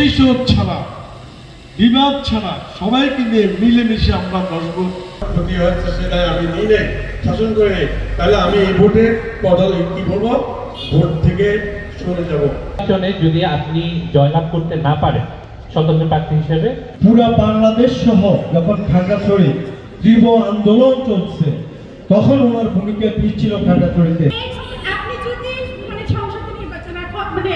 প্রতিশোধ ছাড়া বিবাদ ছাড়া সবাইকে নিয়ে মিলেমিশে আমরা বসবো। ক্ষতি হচ্ছে সেটাই আমি নিলে শাসন করে নিই। তাহলে আমি এই ভোটে বদল কি বলব ভোট থেকে সরে যাব। নির্বাচনে যদি আপনি জয়লাভ করতে না পারেন স্বতন্ত্র প্রার্থী হিসেবে? পুরা বাংলাদেশ সহ যখন খাগড়াছড়ি তীব্র আন্দোলন চলছে তখন ওনার ভূমিকা কি ছিল খাগড়াছড়িতে? আপনি যদি মানে সংসদে নির্বাচন মানে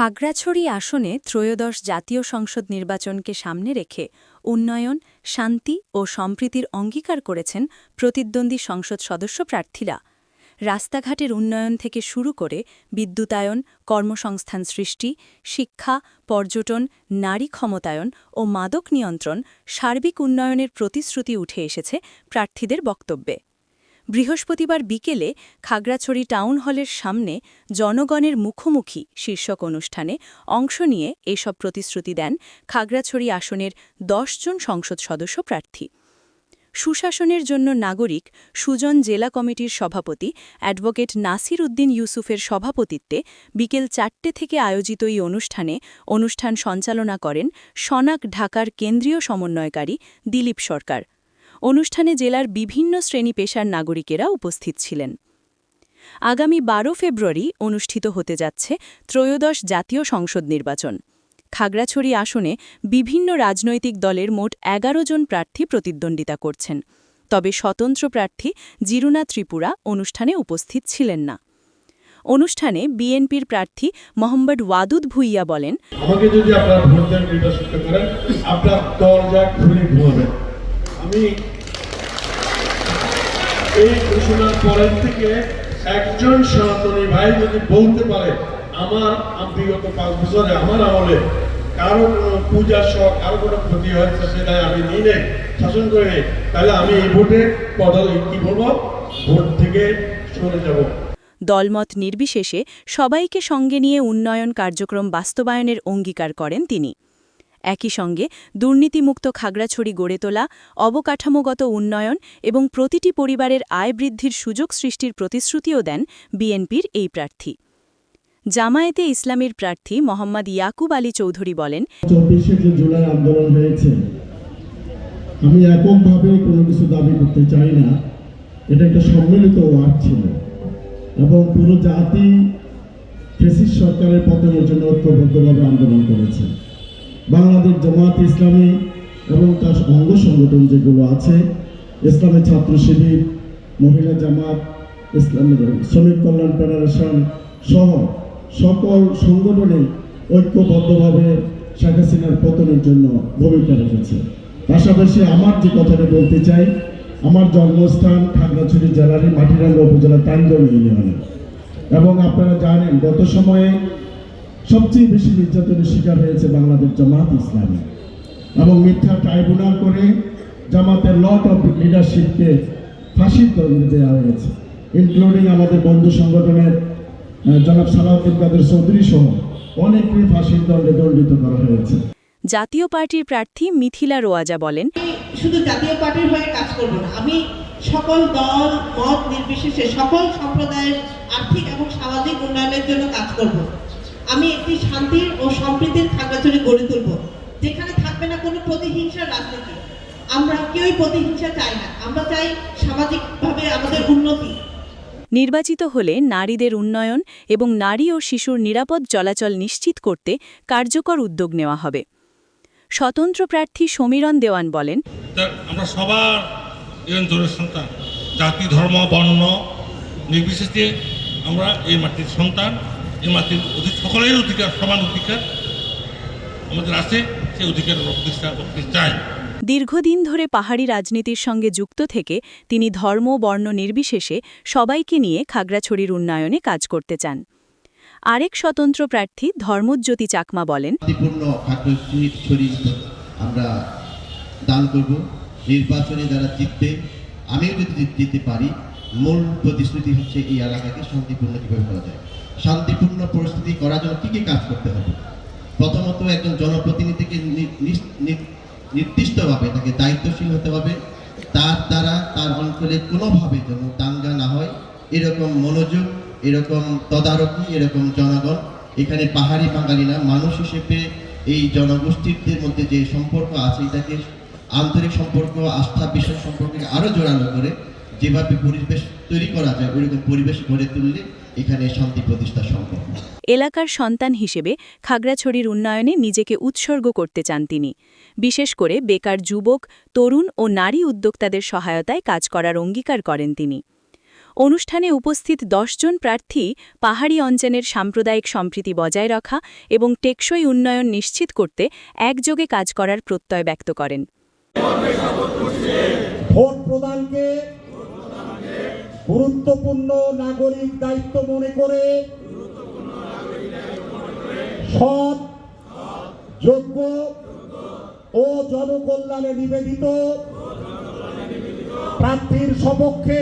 খাগড়াছড়ি আসনে ত্রয়োদশ জাতীয় সংসদ নির্বাচনকে সামনে রেখে উন্নয়ন, শান্তি ও সম্প্রীতির অঙ্গীকার করেছেন প্রতিদ্বন্দ্বী সংসদ সদস্য প্রার্থীরা। রাস্তাঘাটের উন্নয়ন থেকে শুরু করে বিদ্যুতায়ন, কর্মসংস্থান সৃষ্টি, শিক্ষা, পর্যটন, নারী ক্ষমতায়ন ও মাদক নিয়ন্ত্রণ সার্বিক উন্নয়নের প্রতিশ্রুতি উঠে এসেছে প্রার্থীদের বক্তব্যে। বৃহস্পতিবার বিকেলে খাগড়াছড়ি টাউন হলের সামনে জনগণের মুখোমুখি শীর্ষক অনুষ্ঠানে অংশ নিয়ে এসব প্রতিশ্রুতি দেন খাগড়াছড়ি আসনের জন সংসদ সদস্য প্রার্থী। সুশাসনের জন্য নাগরিক সুজন জেলা কমিটির সভাপতি অ্যাডভোকেট নাসির উদ্দিন ইউসুফের সভাপতিত্বে বিকেল চারটে থেকে আয়োজিত এই অনুষ্ঠানে অনুষ্ঠান সঞ্চালনা করেন সনাক ঢাকার কেন্দ্রীয় সমন্বয়কারী দিলীপ সরকার। অনুষ্ঠানে জেলার বিভিন্ন শ্রেণি পেশার নাগরিকেরা উপস্থিত ছিলেন। আগামী বারো ফেব্রুয়ারি অনুষ্ঠিত হতে যাচ্ছে ত্রয়োদশ জাতীয় সংসদ নির্বাচন। খাগড়াছড়ি আসনে বিভিন্ন রাজনৈতিক দলের মোট এগারো জন প্রার্থী প্রতিদ্বন্দ্বিতা করছেন। তবে স্বতন্ত্র প্রার্থী জিরুনা ত্রিপুরা অনুষ্ঠানে উপস্থিত ছিলেন না। অনুষ্ঠানে বিএনপির প্রার্থী মোহাম্মদ ওয়াদুদ ভুইয়া বলেন, আমাকে যদি আপনারা ভোট দেন নির্বাচিত করেন, আপনার আমি এই ঘোষণার পরের থেকে একজন সনাতনী ভাই যদি বলতে পারে, আমার বিগত পাঁচ বছরে আমার আমলে কারও কোনো পূজা শখ, কারও কোনো ক্ষতি হচ্ছে সেটা আমি নিলে শাসন করে নিই, তাহলে আমি এই ভোটে বদল কি বলব? ভোট থেকে সরে যাব। দলমত নির্বিশেষে সবাইকে সঙ্গে নিয়ে উন্নয়ন কার্যক্রম বাস্তবায়নের অঙ্গীকার করেন তিনি। একই সঙ্গে দুর্নীতিমুক্ত খাগড়াছড়ি গড়ে তোলা, অবকাঠামোগত উন্নয়ন এবং প্রতিটি পরিবারের আয় বৃদ্ধির সুযোগ সৃষ্টির প্রতিশ্রুতিও দেন বিএনপির এই প্রার্থী। জামায়াতে ইসলামীর প্রার্থী মোহাম্মদ ইয়াকুব আলী চৌধুরী বলেন আমি এককভাবে কোনো কিছু দাবি করতে চাই না। এটা একটা সম্মিলিত ওয়ার্ক ছিল এবং পুরো জাতি ফেসিস সরকারের পতনের জন্য ঐক্যবদ্ধভাবে আন্দোলন করেছে। বাংলাদেশ জামাত ইসলামী এবং তার অঙ্গ সংগঠন যেগুলো আছে, ইসলামী ছাত্র শিবির, মহিলা জামাত, ইসলামী শ্রমিক কল্যাণ ফেডারেশন সহ সকল সংগঠনে ঐক্যবদ্ধভাবে শেখ হাসিনার পতনের জন্য ভূমিকা রেখেছে। পাশাপাশি আমার যে কথাটা বলতে চাই, আমার জন্মস্থান খাগড়াছড়ি জেলারই মাটিরাঙ্গা উপজেলার তানগঞ্জ ইউনিয়নে। এবং আপনারা জানেন, গত সময়ে সবচেয়ে বেশি নির্যাতনের শিকার হয়েছে বাংলাদেশ জামাত ইসলামী। এবং মিথ্যা ট্রাইব্যুনাল করে জামাতের লট অফ লিডারশিপকে ফাঁসির দণ্ডে দেওয়া হয়েছে ইনক্লুডিং আমাদের বন্ধু সংগঠনের জনাব সালাউদ্দিন কাদের চৌধুরী সহ অনেককেই ফাঁসির দণ্ডে দণ্ডিত করা হয়েছে। জাতীয় পার্টির প্রার্থী মিথিলা রোয়াজা বলেন শুধু জাতীয় পার্টির হয়ে কাজ করব না আমি সকল দল মত নির্বিশেষে সকল সম্প্রদায়ের আর্থিক এবং সামাজিক উন্নয়নের জন্য কাজ করব। আমি একটি শান্তির ও সম্প্রীতির খাগড়াছড়ি গড়ে তুলব যেখানে থাকবে না কোনো প্রতিহিংসার রাজনীতি। আমরা কেউই প্রতিহিংসা চাই না আমরা চাই সামাজিকভাবে আমাদের উন্নতি। নির্বাচিত হলে নারীদের উন্নয়ন এবং নারী ও শিশুর নিরাপদ চলাচল নিশ্চিত করতে কার্যকর উদ্যোগ নেওয়া হবে। স্বতন্ত্র প্রার্থী সমীরণ দেওয়ান বলেন আমরা সবার সন্তান জাতি ধর্ম বর্ণ নির্বিশেষে আমরা এই মাটির সন্তান। মাটির অধিক সকলের অধিকার সমান অধিকার আমাদের আছে সেই অধিকার প্রতিষ্ঠা করতে চাই দীর্ঘদিন ধরে পাহাড়ি রাজনীতির সঙ্গে যুক্ত থেকে তিনি ধর্ম বর্ণ নির্বিশেষে সবাইকে নিয়ে খাগড়াছড়ির উন্নয়নে কাজ করতে চান। আরেক স্বতন্ত্র প্রার্থী ধর্মজ্যোতি চাকমা বলেন আমরা দান করব। নির্বাচনে যারা জিতবে আমিও যদি জিততে পারি মূল প্রতিশ্রুতি হচ্ছে এই এলাকাকে শান্তিপূর্ণ কীভাবে করা যায়। শান্তিপূর্ণ পরিস্থিতি করার জন্য কী কী কাজ করতে হবে? প্রথমত একজন জনপ্রতিনিধিকে নির্দিষ্টভাবে তাকে দায়িত্বশীল হতে হবে। তার দ্বারা তার অঞ্চলে কোনোভাবে যেন দাঙ্গা না হয়। এরকম মনোযোগ, এরকম তদারকি, এরকম জনগণ, এখানে পাহাড়ি বাঙালি না মানুষ হিসেবে এই জনগোষ্ঠীদের মধ্যে যে সম্পর্ক আছে, এটাকে আন্তরিক সম্পর্ক, আস্থা, বিশ্বাস সম্পর্ককে আরও জোরালো করে যেভাবে পরিবেশ তৈরি করা যায়, ওইরকম পরিবেশ গড়ে তুললে এখানে শান্তি প্রতিষ্ঠা সম্ভব এলাকার সন্তান হিসেবে খাগড়াছড়ির উন্নয়নে নিজেকে উৎসর্গ করতে চান তিনি। বিশেষ করে বেকার যুবক তরুণ ও নারী উদ্যোক্তাদের সহায়তায় কাজ করার অঙ্গীকার করেন তিনি। অনুষ্ঠানে উপস্থিত দশজন প্রার্থী পাহাড়ি অঞ্চলের সাম্প্রদায়িক সম্প্রীতি বজায় রাখা এবং টেকসই উন্নয়ন নিশ্চিত করতে একযোগে কাজ করার প্রত্যয় ব্যক্ত করেন। ভোট প্রদানকে গুরুত্বপূর্ণ নাগরিক দায়িত্ব মনে করে সৎ, যোগ্য ও জনকল্যাণে নিবেদিত প্রার্থীর সপক্ষে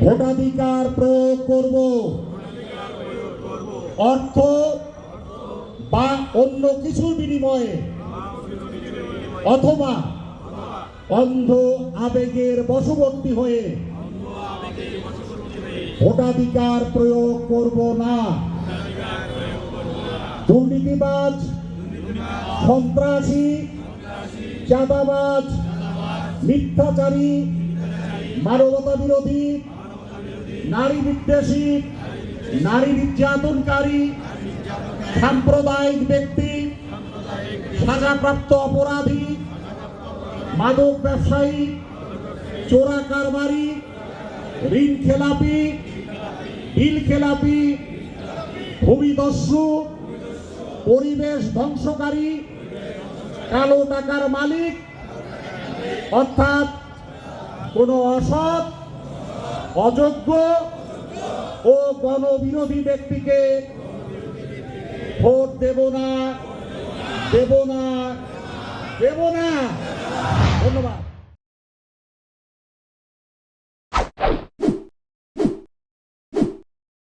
ভোটাধিকার প্রয়োগ করব। অর্থ বা অন্য কিছুর বিনিময়ে অথবা অন্ধ আবেগের বশবর্তী হয়ে ভোটাধিকার প্রয়োগ করব না। দুর্নীতিবাজ, সন্ত্রাসী, চাঁদাবাজ, মিথ্যাচারী মানবতা বিরোধী নারী বিদ্বেষী, নারী নির্যাতনকারী, সাম্প্রদায়িক ব্যক্তি, সাজাপ্রাপ্ত অপরাধী, মাদক ব্যবসায়ী চোরা কারবারি ঋণ খেলাপি বিল খেলাপি ভূমিদস্যু পরিবেশ ধ্বংসকারী, কালো টাকার মালিক, অর্থাৎ কোনো অসৎ, অযোগ্য ও গণবিরোধী ব্যক্তিকে ভোট দেব না দেব না দেব না। ধন্যবাদ।